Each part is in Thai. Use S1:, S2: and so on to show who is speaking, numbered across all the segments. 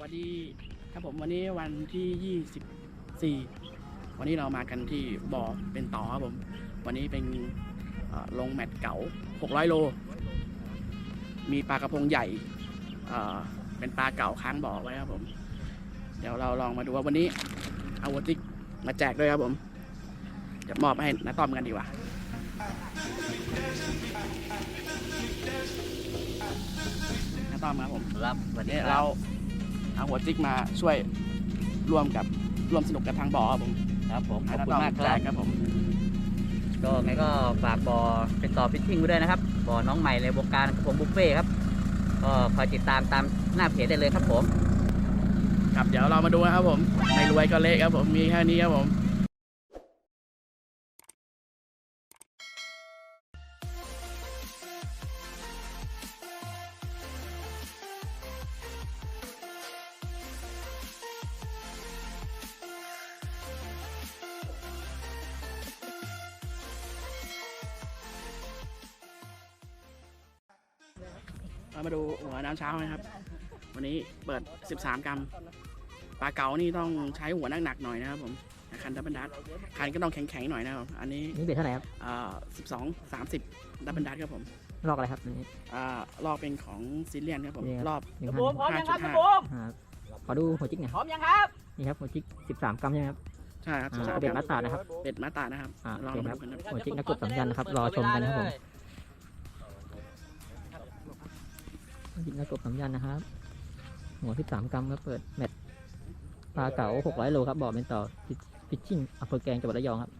S1: สวัสดีครับผมวันนี้วันที่ 24 วันนี้เรามากันที่บ่อเป็นต่อครับผม วันนี้เป็นเอ่อลงแมตช์เก๋า600 โล มีปลากระพงใหญ่เอ่อเป็นปลาเก๋าค้างบ่อไว้ครับผม เดี๋ยวเราลองมาดูว่าวันนี้เอาวัติกมาแจกด้วยครับผมจะมอบให้น้าต้อมกันดีกว่าน้าต้อมครับผม
S2: ครับวันนี้
S1: เนี่ย
S2: เรา
S1: เราเอาหัวจิกมาช่วยร่วมกับร่วมสนุกกับทางบ่อครับผม
S2: ครับผมขอบ
S1: ให้
S2: คุณมากค
S1: แร
S2: รับ
S1: กครับผม
S2: ก็ไงก็ฝากบอเป็นต่อฟิตติ้งไว้ด้วยนะครับบอน้องใหม่ในวงการกระผมบุฟเฟ่ต์ครับก็คอยติดตามตามหน้าเพจได้เลยครับผม
S1: ครับเดี๋ยวเรามาดูนะครับผมไม่รวยก็เละครับผมมีแค่นี้ครับผม น้ำเช้านะครับ วันนี้เปิด 13 กรัมปลาเก๋านี่ต้องใช้หัวหนักๆหน่อยนะครับผมคันดับเบิลดัตคันก็ต้องแข็งๆหน่อยนะครับอันนี้
S3: นี่เบ็ดเท่าไหร่ครับ
S1: อ่า12 30ดับเบิลดัตครับผม
S3: ลอกอะไรครับอันนี้
S1: อ่ารอบเป็นของซิเลียนครับผม
S3: นี่ครับ
S1: รอบ
S3: หนึ่ง
S2: กระ
S3: พัน
S2: ผมพร้อมยังครับกระ
S1: 5.5
S2: ผม
S3: ครับขอดูหัวจิกหน่อย
S2: พร้อมยังครับ
S3: นี่ครับหัวจิกสิบสามกรัมใช่ไหมครับ
S1: ใช่ครับ
S3: อ่า
S1: ใช่
S3: เบ็ด
S1: ค
S3: มั
S1: รับ
S3: ดตาดนะครับ
S1: เป็ดมาตานะครับ
S3: อ่า
S1: ลอง
S3: โอเค
S1: มา
S3: ครับ
S1: ดูกันนะครับ
S3: หัวจิกนักกบสัญญาณนะครับรอชมกันนะครับผม หัวจิกนักบสัญญาณนะครับ หัวที่สามกรัมครับเปิดแมตช์ปลาเก๋าหกร้อยโลครับบ่อเป็นต่อฟิชชิ่งอำเภอแกลงจังหวัดระยองครับ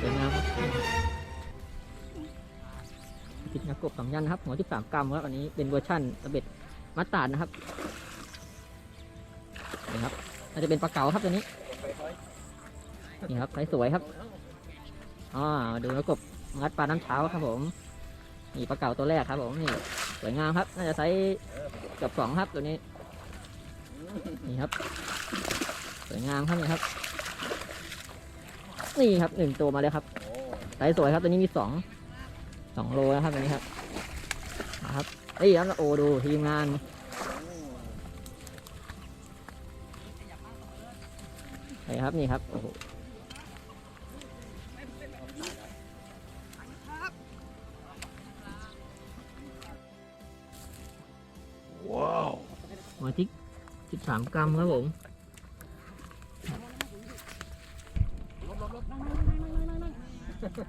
S3: สวยงามครับจิกนักกบสองยันนะครับหัวที่สามกรัมครับอันนี้เป็นเวอร์ชั่นตะเบ็ดมัดตาดนะครับนี่ครับน่าจะเป็นปลาเก๋าครับตัวนี้นี่ครับไสสวยครับอ่าดูนักกบงัดปลาน้ำเช้าครับผมนี่ปลาเก๋าตัวแรกครับ ผมนี่สวยงามครับ น่าจะไซส์กับสองครับตัวนี้ นี่ครับ สวยงามครับนี่ครับ นี่ครับหนึ่งตัวมาแล้วครับไซส์สวยครับตัวนี้มีสองสองโลนะครับตัวนี้ครับนะครับนี่ครับโอ้ดูทีมงานนี่ครับนี่ครับโอ้โห
S1: ว้าว
S3: หัวจิกสิบสามกรัมครับผม
S1: ส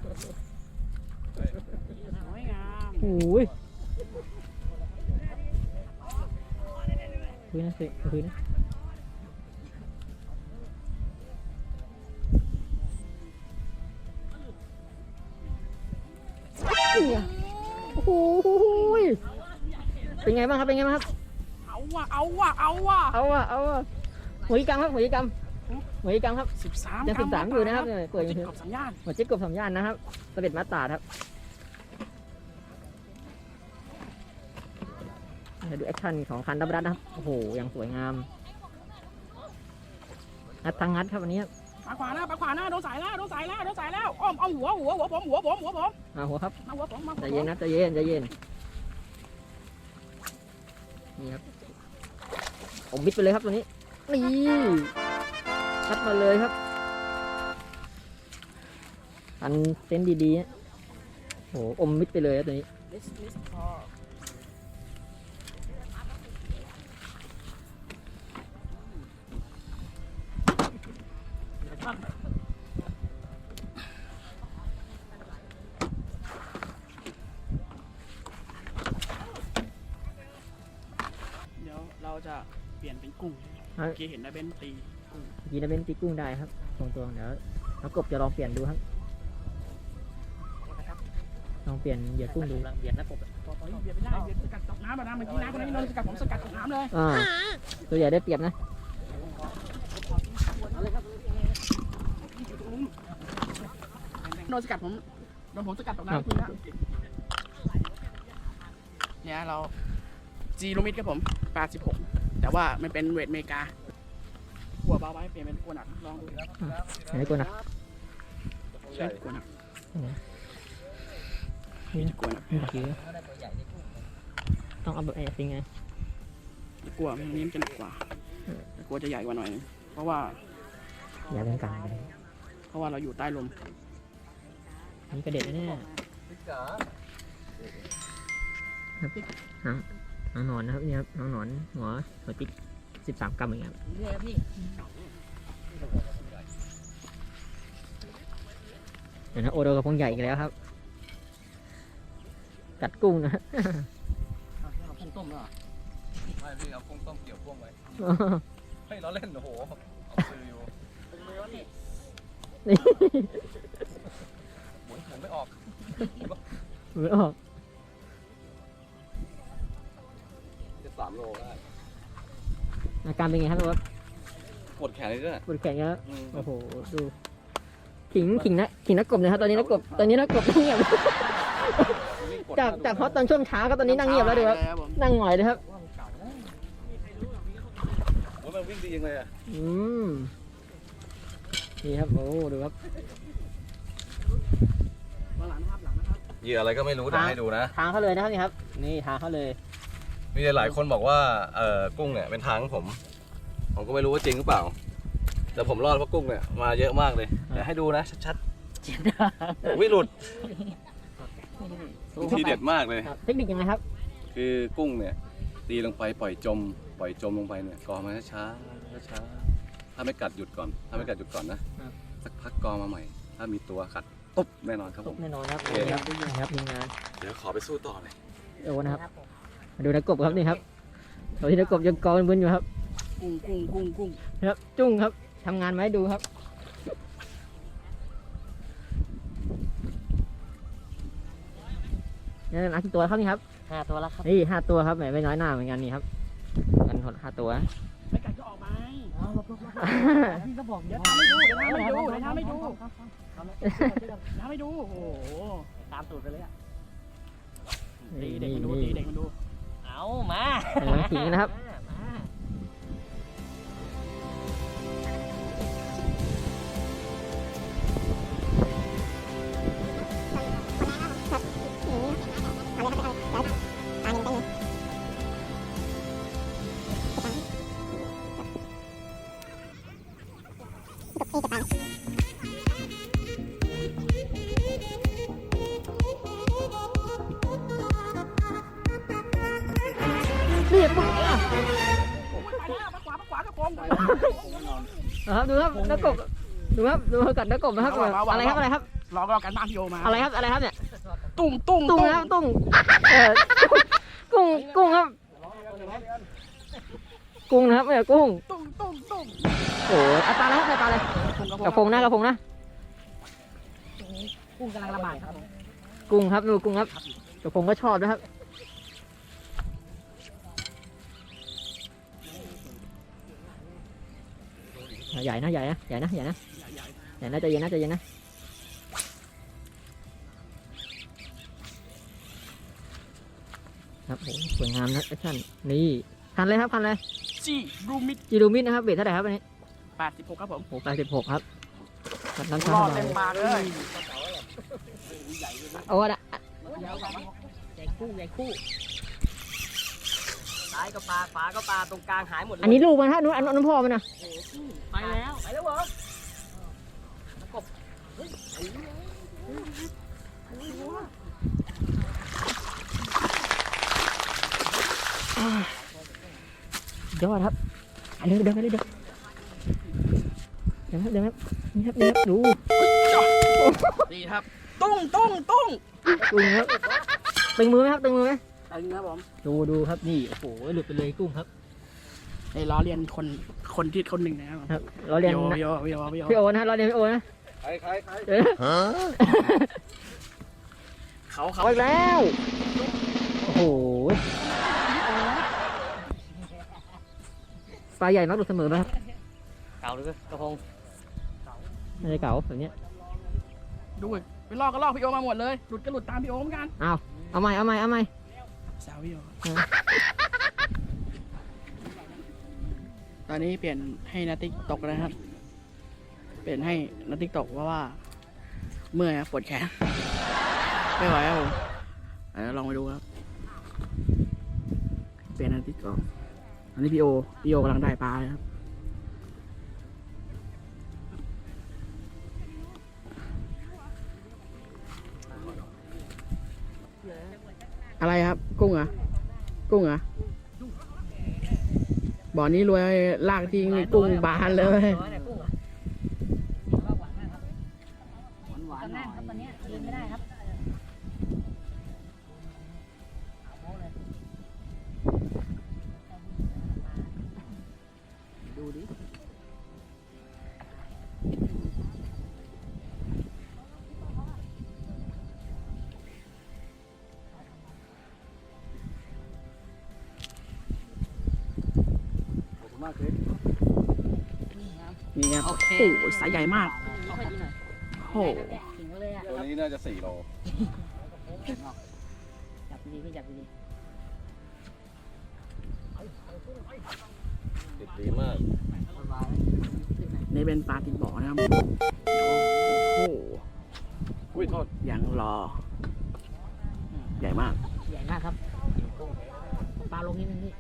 S1: วยงาม
S3: โอ้ยคุยนะคุยคุยนะโอ้โหเป็นไงบ้างครับ เป็นไงบ้างครับ
S1: เอาว่ะ เอาว่ะ เอาว่ะ
S3: เอาอะเอาอะหัวอีกกรรมครับหัวอีกก รรมหัวอีกกรรมครับ
S1: 13
S3: ยัง
S1: กรัม
S3: 13อยู่นะครับเนี่ยเปิดอยู่
S1: จิกกบสัญญาณ
S3: หัวจิ๊กกบสามย่านนะครับสเด็จมาตราดครับมาดูแอคชั่นของคันดับรัดนะครับโอ้โหยังสวยงามงัดทางงัดครับวันนี้ครับ
S1: ปลาขวาหน้าปลาขวาหน้าโดนสายแล้วโดนสายแล้วโดนสายแล้วอ้อมอ้อมหัวหัวหัวผมหัวผมหัวผม
S3: มาหัวครับ
S1: มาหัวผมมาหัว
S3: ใจ
S1: ผม
S3: เย็นนะใจเย็นใจเย็นนี่ครับอมมิดไปเลยครับตัวนี้นี่ คัดมาเลยครับ อันเส้นดีๆโอ้โหอมมิดไปเลยตัวนี้
S1: เดี๋ยวเราจะเปลี่ยนเป็นกุ้งเมื่อกี้เห็นนะเบนตี กุ้ง
S3: เมื่อกี้นะเป็นตีกุ้งได้ครับตรงตัวเดี๋ยวน้องกบจะลองเปลี่ยนดูครับ ลองเปลี่ยนเหยื่อกุ้งดู
S2: กำลังเบียดนะผม
S1: พอตอนนี้เบียดไม่ได้เบียดสกัดตกน้ำแบบนั้นเมื่อกี้น้ำคนนี้โดนสกัดผมสกัดตกน้ำเลย
S3: อ่าตัวใหญ่ได้เปรียบนะ
S1: โดนสกัดผมโดนผมสกัดตกน้ำคุณนะเนี่ยเราจีลูมิดครับผม86แต่ว่ามันเป็นเวทอเมริกา กัวเบาไว้เปลี่ยนเป็นกัวหนักลองดู
S3: อันนี้กูนะ
S1: ใช่กัวหนัก
S3: นี่
S1: กัวหนัก
S3: นี่คือต้องเอาแบบไอ้สิงไง
S1: กัวอันนี้มันจะหนักกว่าแต่กัวจะใหญ่กว่าหน่อยเพราะว่า
S3: อย่าเป็นกลางเพ
S1: ราะว่าเราอยู่ใต้ลม
S3: อันนี่กระเด็ดนะเนี่ยน้องหนอนนะครับนี่ครับน้องหนอนหัวหัวติ๊ก สิบสามกรัมอย่างเงี้ยครับ
S2: นี่ครับพี่
S3: เดี๋ยวนะโอโดกับพงใหญ่อีกแล้วครับ กัดกุ้งนะ
S2: เอาพุ่งต้มแล้วเหรอ
S4: ไม่พี่เอากุ้งต้มเกี่ยวพ่วงไว้เฮ้ยเราเล่นโอ้โหเอาซื้ออยู่
S3: นี่
S4: หมุนหมุนไม่ออก
S3: ไม่ออก การเป็นไงครับพี่ว่า
S4: ปวดแขนเลยด้วย
S3: ปวดแขนเยอะ
S4: อืม
S3: โอ้โหดูขิงขิงนะขิงนักกบนะครับตอนนี้นักกบตอนนี้นักกบนั่งเงียบจากจากเพราะตอนช่วงเช้าก็ตอนนี้นั่งเงียบแล้วดูครับ
S1: ครับผม
S3: นั่งหงอยเลยครับ
S4: โอ้ยมันวิ่งดีจริงเลยอะ
S3: อืมนี่ครับโอ้ดูครับ
S1: วางหลังนะครับหลังนะครับ
S4: เหยื่ออะไรก็ไม่รู้แต่ให้ดูนะ
S3: ทางเขาเลยนะครับนี่ครับ นี่ทางเขาเลย
S4: มีหลายคนบอกว่าเอ่อกุ้งเนี่ยเป็นทางของผม ผมก็ไม่รู้ว่าจริงหรือเปล่า แต่ผมรอดเพราะกุ้งเนี่ยมาเยอะมากเลยเดี๋ยวให้ดูนะชัดๆวิหลุดทีเด็ดมากเลย
S3: ครับเทคนิคยังไงครับ
S4: คือกุ้งเนี่ยตีลงไปปล่อยจม ปล่อยจมลงไปเนี่ยกอมาช้าๆช้าๆถ้าไม่กัดหยุดก่อน ถ้าไม่กัดหยุดก่อนนะครับสักพักกอมาใหม่ ถ้ามีตัวกัดตุ๊บแน่นอนครับ
S3: ต
S4: ผ
S3: ก
S4: ม
S3: แน่นอนครับ
S4: โอเค
S3: นี่ครับนี่ครับทีมงาน
S4: เดี๋ยวขอไปสู้ต่อเลย
S3: โอ้นะครับมาดูนักกบครับนี่ครับตอนที่นักกบยังกองมึนอยู่ครับ
S1: กุ้งกุ้งกุ้งกุ้ง
S3: นะครับจุ้งครับทำงานมาให้ดูครับ นี่นักกี่ตัวครับนี่ครับ
S2: ห้าตัวแล้วครับ
S3: นี่ห้าตัวครับแหมไม่น้อยหน้าเหมือนกันนี่ครับกันหดห้าตัว
S1: ไม่กัดก็ออกไหม
S2: พี่ก็บอก
S1: เดี๋ยวทำให้ดูเดี๋ยวทำให้ดูเดี๋ยวทำให้ดูเดี๋ยวทำให้ดู โอ้โห
S2: ตามสูตรไปเลยอะ
S1: ตีเด็กมันดูตีเด็กมันดู
S2: เอามา
S3: เออขิงนะครับ ครับดูครับนักกบดูครับดูกัดนักกบนะครับอะไรครับอะไรครับ
S1: รอรอกันบ้านพี่โอมา
S3: อะไรครับอะไรครับเนี่ย
S1: ตุ้งตุ้ง
S3: ตุ้งนะครับตุ้งเออกุ้งกุ้งครับกุ้งนะครับไม่ใช่กุ้ง
S1: ตุ้งตุ้งตุ้ง
S3: โอ้โหเอาปลาแล้วครับปลาอะไรกระพงนะกระพงนะ
S2: กุ้งกำลังระบาดครับ
S3: กุ้งครับดูกุ้งครับกระพงก็ชอบนะครับ ใหญ่นะใหญ่นะใหญ่นะใหญ่นะใหญ่นะใจเย็นนะใจเย็นนะครับโอ้โหสวยงามนะแอคชั่นนี่คันเลยครับคันเลย
S1: จีรูมิด
S3: จีรูมิดนะครับเบสเท่าไหร่ครับอันนี้
S1: 86ครับผม
S3: โอ้แปดสิบหกครับกัดน้ำ
S1: ร
S3: ชา
S1: อ
S3: ส
S1: ด
S3: บา
S1: เต็
S3: ย
S1: มปากเลย
S3: เอาอะนะ
S2: ใหญ่คู่ใหญ่คู่ซ้ายก็ปลาขวาก็ปลาตรงกลางหายหมดเลย
S3: อันนี้ลูกมันฮะนู้นอันนู้นพ่อมันนะ
S2: ไปแล้วไปแล้วเหรอ
S3: ยอดครับอันนี้เดินไปเลยเดินเดินครับเดินครับนี่ครับนี่ครับดู
S1: นี่ครับ ตุ้งตุ้งตุ้ง
S3: กุ้งครับตึงมือไหมครับตึงมือไหม
S1: ตึงครับผม
S3: ดูดูครับนี่โอ้โหหลุดไปเลยกุ้งครับ
S1: ไอ้ล้อเลียนคน คนที่คนหนึ่งนะครับ
S3: ครับเราเรียน
S1: โย
S3: นะ
S1: โยโยโย
S3: พี่โอนะเราเรียนพี่โอนะ
S4: ใครใครใคร
S3: เออ
S1: เขาเขา
S3: เอาอีกแล้ว โอ้โหปลาใหญ่มักหลุดเสมอไหมครับ
S2: เก่าหรือกระพง
S3: ไม่ใช่เก๋าแบบเนี้ย
S1: ดูไปลอกก็ลอกพี่โอมาหมดเลยหลุดก็หลุดตามพี่โอเหมือนกัน
S3: เอาใหม่เอาใหม่เอาใหม่
S1: สาวพี่โอ ตอนนี้เปลี่ยนให้นาติกตกนะครับ เปลี่ยนให้นาติกตกเพราะว่า เมื่อยครับปวดแขนไม่ไหวครับผมเดี๋ยวลองไปดูครับ เปลี่ยนนาติกตกอันนี้พี่โอพี่โอกำลังได้ปลาเลยครับอะไรครับ กุ้งเหรอะกุ้งเหรอะ บ่อนี้รวยลากทิ้งกุ้งบานเลย
S3: ห
S4: สา
S1: ยใหญ่มาก
S3: เอาไปดีหน่อย
S1: โอ้โห
S5: ถึงเลยอะ
S4: ตัวนี้น่าจะสี่โล
S5: จับดีๆพี่จับดี
S4: ติดดีมาก
S3: สบาย
S1: นี่เป็นปลาติดบ่อนะครับ โอ้โห
S4: อุ้ยโทษ
S1: ยังรอ ใหญ่มาก
S5: ๆใหญ่มากครับ ปลาลงนิดนึงพี่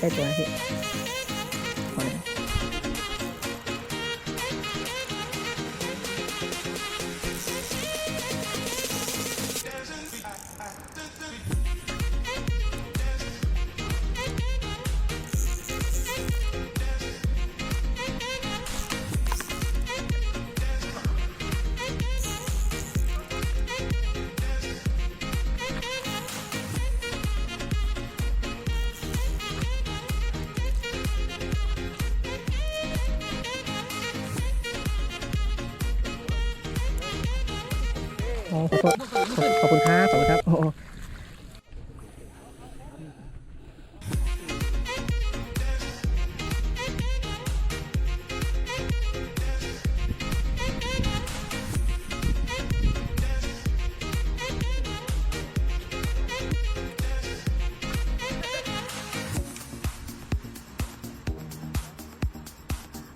S3: ใกล้ๆ ขอบขอบคุณครับขอบคุณครับโอ้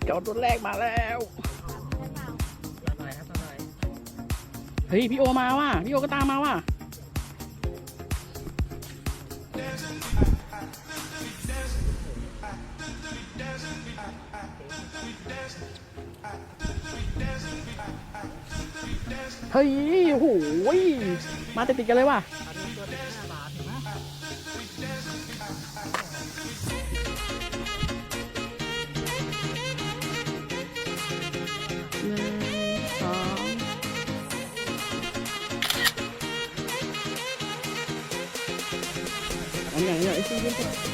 S1: จอดตัวแรกมาแล้ว ฮ้ยพี่โอมาว่ะพี่โอก็ตามมาว่ะเฮ้ยโอ้โหยมาติดติดกันเลยว่ะ อันไหนเนี่ย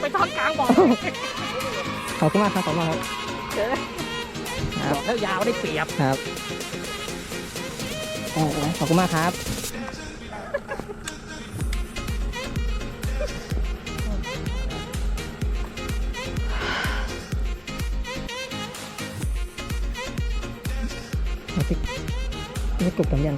S5: ไปทอดกลางบ่อ
S3: ขอบคุณมากครับขอบคุณมากครับ
S5: บอกแล้วยาวได้เปรียบ
S3: ครับโอ้โหขอบคุณมากครับมาติดนี่กบกันยัง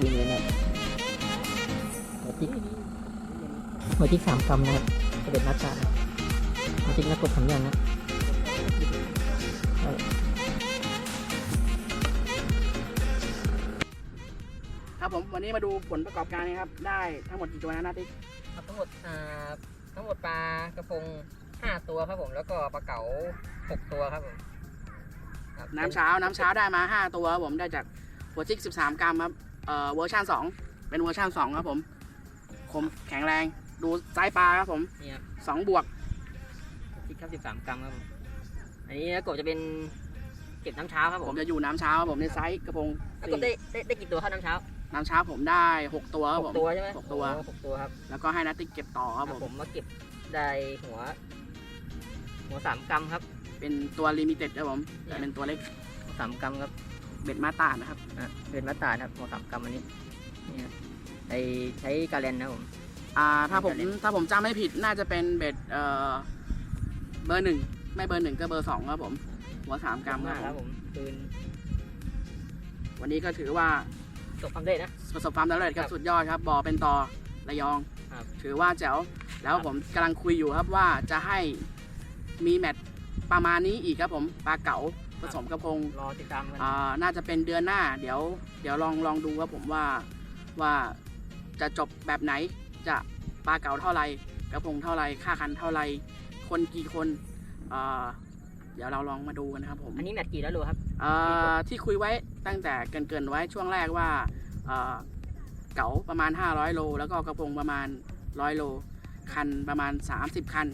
S3: วิ่งเลยนะหัวจิกหัวจิกสามกำนะครับกระเด็ดนัดตาหัวจิกนักกดทำยังนะ
S1: ครับผมวันนี้มาดูผลประกอบการนะครับ ได้ทั้งหมดกี่ตัวนะนาติ๊ก
S3: ครับทั้งหมดอ่าทั้งหมดปลากระพงห้าตัวครับผมแล้วก็ปลาเก๋าหกตัวครับผมครับ
S1: น้ำเช้าน้ำเช้าได้มา5ตัวครับผมได้จากหัวจิก13กรัมครับ เอ่อเวอร์ชัน2เป็นเวอร์ชัน2ครับผม คมแข็งแรง ดูไซส์ปลาครับผม
S3: เนี่ย
S1: 2บวก
S3: พริกครับสิบสามกรัมครับผม อันนี้กบจะเป็นเก็บน้ำเช้าครับผ
S1: ผมมจะอยู่น้ำเช้าครับผมในไซส์กระพง
S3: แล้วกบได้ได้ได้กี่ตัวครับน้ำเช้า
S1: น้ำเช้าผมได้6ตัวครับ
S3: ห
S1: ผ
S3: ก
S1: ม
S3: ตัวใช่ไหม
S1: หกตัว
S3: โอ้หกตัวครับ
S1: แล้วก็ให้นาติ๊กเก็บต่อครับ
S3: อะ
S1: ผม
S3: ผมมาเก็บได้หัว หัวสามกรัมครับ
S1: เป็นตัวลิมิเต็ดครับผมแต่เป็นตัวเล็ก
S3: หัวสามกรัมครับ
S1: เบ็ดมาตาดนะครับ
S3: อะเป็นมาตราดครับหัวสามกรัมอันนี้นี่ครับไอใช้การเลนนะครับผม
S1: อ่าถ้าผม
S3: เป็นตัวเล็ก
S1: ถ้าผมจำไม่ผิดน่าจะเป็นเบ็ดเอ่อเบอร์หนึ่งไม่เบอร์หนึ่งก็เบอร์สองครับผม หัวสามกรัมค
S3: มา
S1: รับ
S3: ก
S1: ผ
S3: ครั
S1: ม
S3: บผมปืน
S1: วันนี้ก็ถือว่า
S3: ตกความได้นะ
S1: ประสบความสำเร็จครั
S3: ครับบ
S1: สุดยอดครับบ่อเป็นต่อระยอง
S3: ครับ
S1: ถือว่าแจ๋วแล้ว
S3: ครับ
S1: ผมกำลังคุยอยู่ครับว่าจะให้มีแมตช์ประมาณนี้อีกครับผมปลาเก๋า ผสมกระพง
S3: รอติดตามกัน
S1: อ่าน่าจะเป็นเดือนหน้า เดี๋ยว เดี๋ยวลองลองดูครับผมว่าว่าจะจบแบบไหนจะปลาเก๋าเท่าไหร่กระพงเท่าไหร่ค่าคันเท่าไหร่คนกี่คนอ่าเดี๋ยวเราลองมาดูกันนะครับผม
S3: อันนี้แมตช์กี่แล้วโลครับ
S1: อ่าที่คุยไว้ตั้งแต่เกรินๆไว้ช่วงแรกว่าอ่าเก๋าประมาณ 500 โล แล้วก็กระพงประมาณ 100 โล คันประมาณ 30 คัน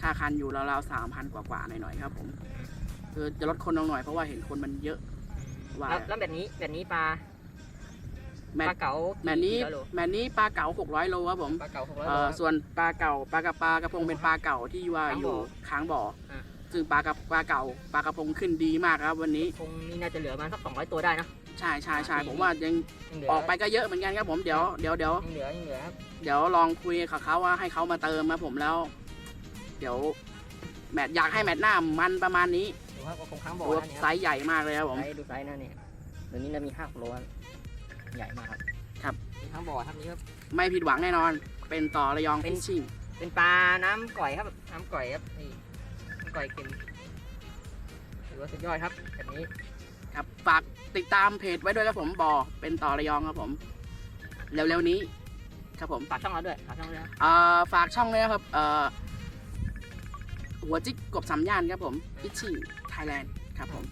S1: ค่าคันอยู่ราวๆ3,000 กว่าๆหน่อยๆครับผม คือจะลดคนลงหน่อยเพราะว่าเห็นคนมันเยอะว่า
S3: แล้วแล้วแบบนี้แบบนี้ปลา
S1: แม
S3: ป
S1: ต
S3: ลาเก๋า
S1: แมตช์นี้
S3: กี่กิโล
S1: แมตช์นี้ปลาเก๋า600โลครับผม
S3: ปลาเก๋าหกร้อย
S1: เอ่
S3: โล
S1: อ
S3: ครับ
S1: ส่วนปลาเก๋าปลากระปลากระพงเป็นปลาเก๋าที่ว่า
S3: ค้าง
S1: อยู่
S3: บ่อ
S1: ค้างบ่ออา ซึ่งปลากระปลาเก๋าปลากระพงขึ้นดีมากครับ วันนี้
S3: คงนี่น่าจะเหลือประมาณสักสองร้อยตัวได้นะ
S1: ใช่ใช่ใช่ผมว่ายัง
S6: ยังเหลือ
S1: ออกไปก็เยอะเหมือนกันครับผมเดี๋ยวเดี๋ยวเดี๋ยว
S6: ยังเหลือยังเหลือครับ
S1: เดี๋ยวลองคุยกับเขาว่าให้เขามาเติมครับผมแล้ว เดี๋ยวแมตช์อยากให้แมตช์หน้ามันประมาณนี้
S6: ดู ครับก็คงค้างบ่อ
S1: ตัว
S6: นะเนี่ย
S1: ไซส์ใหญ่มากเลยครับผม
S6: ไซส์ดูไซส์นะเนี่ยเดี๋ยวนี้เรามีห้ากิโลครับใหญ่มากครับ
S1: ครับ
S6: มีค้างบ่อครับนี่ครับ
S1: ไม่ผิดหวังแน่นอน เป็นต่อระยอง
S6: เป็
S1: ฟิ
S6: น
S1: ชชิ่ง
S6: เป็นปลาน้ำก่อยครับน้ำก่อยครับนี่น้ำก่อยเค็มถือว่าสุดยอดครับแบบนี้
S1: ครับฝากติดตามเพจไว้ด้วยครับผมบอเป็นต่อระยองครับผม เร็วๆนี้ ครับผม
S6: ฝากช่องเราด้วยฝากช่องเราด้วยนะ
S1: เอ่อฝากช่องเลยนะครับเอ่อหัวจิกกบสามย่านครับผมฟิชชิ่ง ไทยแลนด์ครับผม